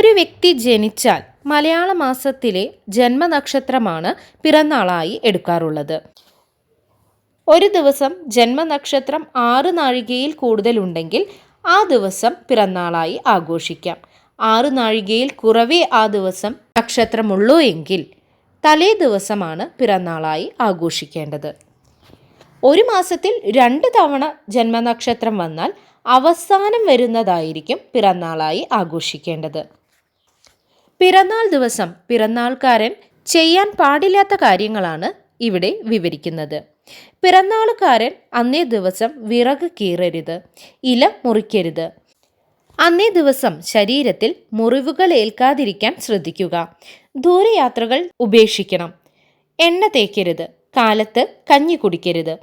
ഒരു വ്യക്തി ജനിച്ചാൽ മലയാള മാസത്തിലെ ജന്മനക്ഷത്രമാണ് പിറന്നാളായി എടുക്കാറുള്ളത്. ഒരു ദിവസം ജന്മനക്ഷത്രം ആറ് നാഴികയിൽ കൂടുതലുണ്ടെങ്കിൽ ആ ദിവസം പിറന്നാളായി ആഘോഷിക്കാം. ആറ് നാഴികയിൽ കുറവേ ആ ദിവസം നക്ഷത്രമുള്ളൂ എങ്കിൽ തലേ ദിവസമാണ് പിറന്നാളായി ആഘോഷിക്കേണ്ടത്. ഒരു മാസത്തിൽ രണ്ട് തവണ ജന്മനക്ഷത്രം വന്നാൽ അവസാനം വരുന്നതായിരിക്കും പിറന്നാളായി ആഘോഷിക്കേണ്ടത്. പിറന്നാൾ ദിവസം പിറന്നാൾക്കാരൻ ചെയ്യാൻ പാടില്ലാത്ത കാര്യങ്ങളാണ് ഇവിടെ വിവരിക്കുന്നത്. പിറന്നാളുകാരൻ അന്നേ ദിവസം വിറക് കീറരുത് ഇല മുറിക്കരുത്. അന്നേ ദിവസം ശരീരത്തിൽ മുറിവുകൾ ഏൽക്കാതിരിക്കാൻ ശ്രദ്ധിക്കുക. ദൂരയാത്രകൾ ഉപേക്ഷിക്കണം. എണ്ണ തേക്കരുത് കാലത്ത് കഞ്ഞി കുടിക്കരുത്.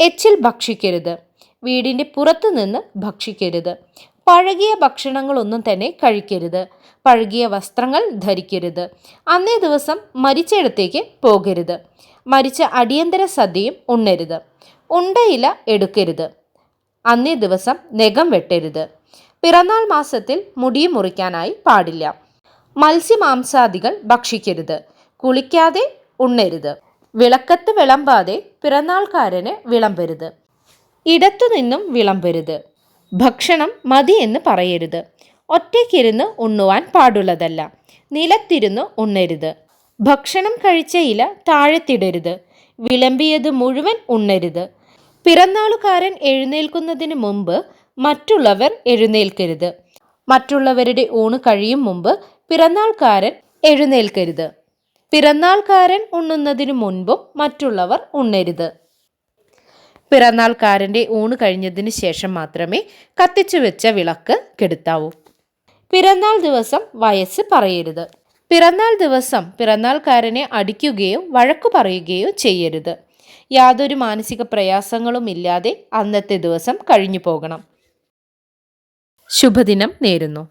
എച്ചിൽ ഭക്ഷിക്കരുത് വീടിന്റെ പുറത്തു നിന്ന് ഭക്ഷിക്കരുത്. പഴകിയ ഭക്ഷണങ്ങളൊന്നും തന്നെ കഴിക്കരുത്. പഴകിയ വസ്ത്രങ്ങൾ ധരിക്കരുത്. അന്നേ ദിവസം മരിച്ചയിടത്തേക്ക് പോകരുത്. മരിച്ച അടിയന്തര സദ്യയും ഉണ്ണരുത്. ഉണ്ടയില എടുക്കരുത്. അന്നേ ദിവസം നഖം വെട്ടരുത്. പിറന്നാൾ മാസത്തിൽ മുടി മുറിക്കാനായി പാടില്ല. മത്സ്യമാംസാദികൾ ഭക്ഷിക്കരുത്. കുളിക്കാതെ ഉണ്ണരുത്. വിളക്കത്ത് വിളമ്പാതെ പിറന്നാൾക്കാരന് വിളമ്പരുത്. ഇടത്തുനിന്നും വിളമ്പരുത്. ഭക്ഷണം മതി എന്ന് പറയരുത്. ഒറ്റയ്ക്കിരുന്ന് ഉണ്ണുവാൻ പാടുള്ളതല്ല. നിലത്തിരുന്ന് ഉണ്ണരുത്. ഭക്ഷണം കഴിച്ച ഇല താഴെത്തിടരുത്. വിളമ്പിയത് മുഴുവൻ ഉണ്ണരുത്. പിറന്നാളുകാരൻ എഴുന്നേൽക്കുന്നതിന് മുമ്പ് മറ്റുള്ളവർ എഴുന്നേൽക്കരുത്. മറ്റുള്ളവരുടെ ഊണ് കഴിയും മുമ്പ് പിറന്നാൾക്കാരൻ എഴുന്നേൽക്കരുത്. പിറന്നാൾക്കാരൻ ഉണ്ണുന്നതിനു മുൻപും മറ്റുള്ളവർ ഉണ്ണരുത്. പിറന്നാൾക്കാരന്റെ ഊണ് കഴിഞ്ഞതിന് ശേഷം മാത്രമേ കത്തിച്ചു വെച്ച വിളക്ക് കെടുത്താവൂ. പിറന്നാൾ ദിവസം വയസ്സ് പറയരുത്. പിറന്നാൾ ദിവസം പിറന്നാൾക്കാരനെ അടിക്കുകയോ വഴക്കു പറയുകയോ ചെയ്യരുത്. യാതൊരു മാനസിക പ്രയാസങ്ങളും ഇല്ലാതെ അന്നത്തെ ദിവസം കഴിഞ്ഞു പോകണം. ശുഭദിനം നേരുന്നു.